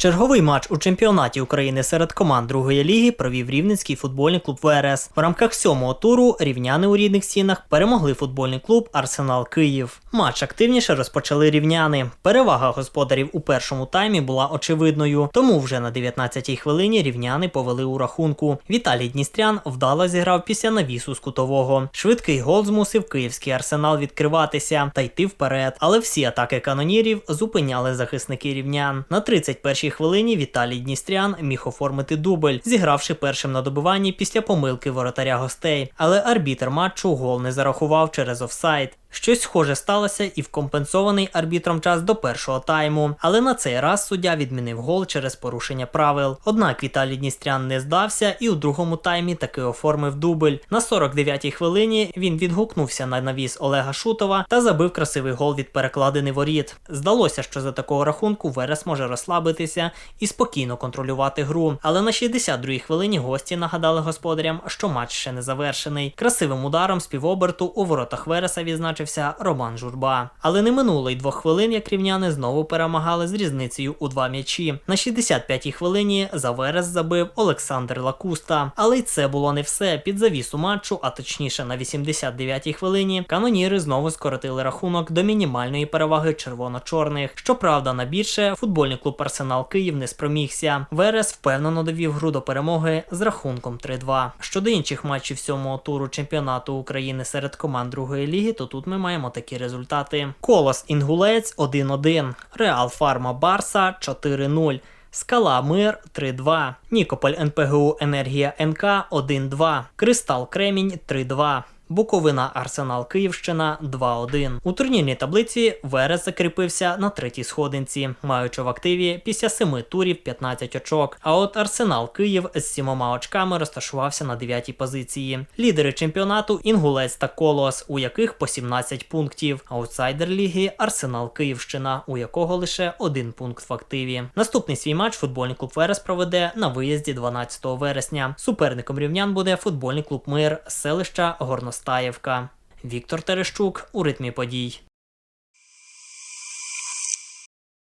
Черговий матч у чемпіонаті України серед команд другої ліги провів Рівненський футбольний клуб ВРС. В рамках сьомого туру рівняни у рідних стінах перемогли футбольний клуб Арсенал Київ. Матч активніше розпочали рівняни. Перевага господарів у першому таймі була очевидною, тому вже на 19-й хвилині рівняни повели у рахунку. Віталій Дністрян вдало зіграв після навісу з кутового. Швидкий гол змусив київський арсенал відкриватися та йти вперед. Але всі атаки канонірів зупиняли захисники рівнян. На 31-й хвилині Віталій Дністрян міг оформити дубль, зігравши першим на добиванні після помилки воротаря гостей. Але арбітр матчу гол не зарахував через офсайд. Щось схоже сталося і в компенсований арбітром час до першого тайму, але на цей раз суддя відмінив гол через порушення правил. Однак Віталій Дністрян не здався і у другому таймі таки оформив дубль. На 49-й хвилині він відгукнувся на навіс Олега Шутова та забив красивий гол від перекладини воріт. Здалося, що за такого рахунку Верес може розслабитися і спокійно контролювати гру. Але на 62-й хвилині гості нагадали господарям, що матч ще не завершений. Красивим ударом з півоберту у воротах Вереса відзначився Роман Журба. Але не минуло й двох хвилин, як рівняни знову перемагали з різницею у два м'ячі. На 65-й хвилині за Верес забив Олександр Лакуста. Але й це було не все. Під завісу матчу, а точніше на 89-й хвилині, каноніри знову скоротили рахунок до мінімальної переваги червоно-чорних. Щоправда, на більше футбольний клуб Арсенал Київ не спромігся. Верес впевнено довів гру до перемоги з рахунком 3-2. Щодо інших матчів сьомого туру чемпіонату України серед команд другої ліги, то тут ми маємо такі результати: Колос Інгулець 1-1, Реал Фарма Барса 4-0. Скала Мир 3-2, Нікополь НПГУ Енергія НК 1-2, Кристал Кремінь 3-2. Буковина Арсенал Київщина 2-1. У турнірній таблиці Верес закріпився на третій сходинці, маючи в активі після семи турів 15 очок. А от Арсенал Київ з сімома очками розташувався на дев'ятій позиції. Лідери чемпіонату Інгулець та Колос, у яких по 17 пунктів. Аутсайдер ліги Арсенал Київщина, у якого лише один пункт в активі. Наступний свій матч футбольний клуб Верес проведе на виїзді 12 вересня. Суперником рівнян буде футбольний клуб Мир з селища Горностаєвка. Віктор Терещук у ритмі подій.